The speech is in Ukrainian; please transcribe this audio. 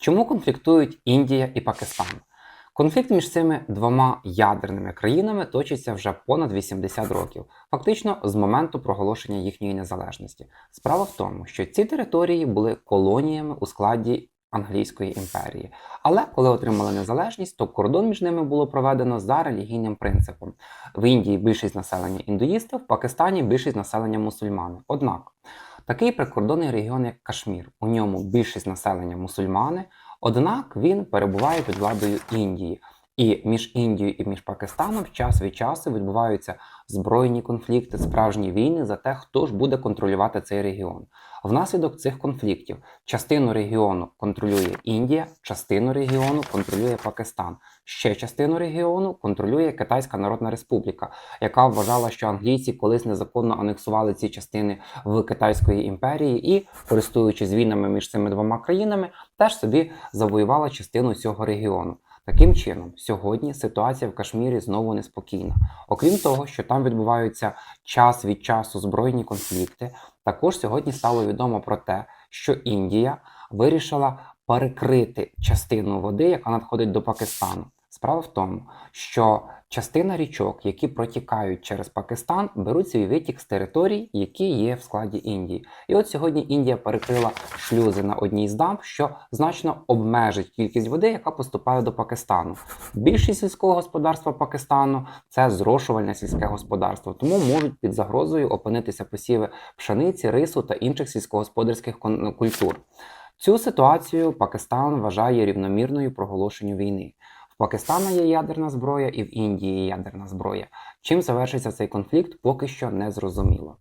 Чому конфліктують Індія і Пакистан? Конфлікт між цими двома ядерними країнами точиться вже понад 80 років, фактично з моменту проголошення їхньої незалежності. Справа в тому, що ці території були колоніями у складі Англійської імперії. Але коли отримали незалежність, то кордон між ними було проведено за релігійним принципом. В Індії більшість населення індуїсти, в Пакистані більшість населення мусульмани. Однак такий прикордонний регіон, як Кашмір, у ньому більшість населення мусульмани, однак він перебуває під владою Індії. І між Індією і між Пакистаном час від часу відбуваються збройні конфлікти, справжні війни за те, хто ж буде контролювати цей регіон. Внаслідок цих конфліктів частину регіону контролює Індія, частину регіону контролює Пакистан, ще частину регіону контролює Китайська Народна Республіка, яка вважала, що англійці колись незаконно анексували ці частини в Китайської імперії і, користуючись війнами між цими двома країнами, теж собі завоювала частину цього регіону. Таким чином, сьогодні ситуація в Кашмірі знову неспокійна. Окрім того, що там відбуваються час від часу збройні конфлікти, також сьогодні стало відомо про те, що Індія вирішила перекрити частину води, яка надходить до Пакистану. Справа в тому, що частина річок, які протікають через Пакистан, беруть свій витік з територій, які є в складі Індії. І от сьогодні Індія перекрила шлюзи на одній з дамб, що значно обмежить кількість води, яка поступає до Пакистану. Більшість сільського господарства Пакистану це зрошувальне сільське господарство, тому можуть під загрозою опинитися посіви пшениці, рису та інших сільськогосподарських культур. Цю ситуацію Пакистан вважає рівномірною проголошенню війни. Пакистана є ядерна зброя і в Індії є ядерна зброя. Чим завершиться цей конфлікт, поки що не зрозуміло.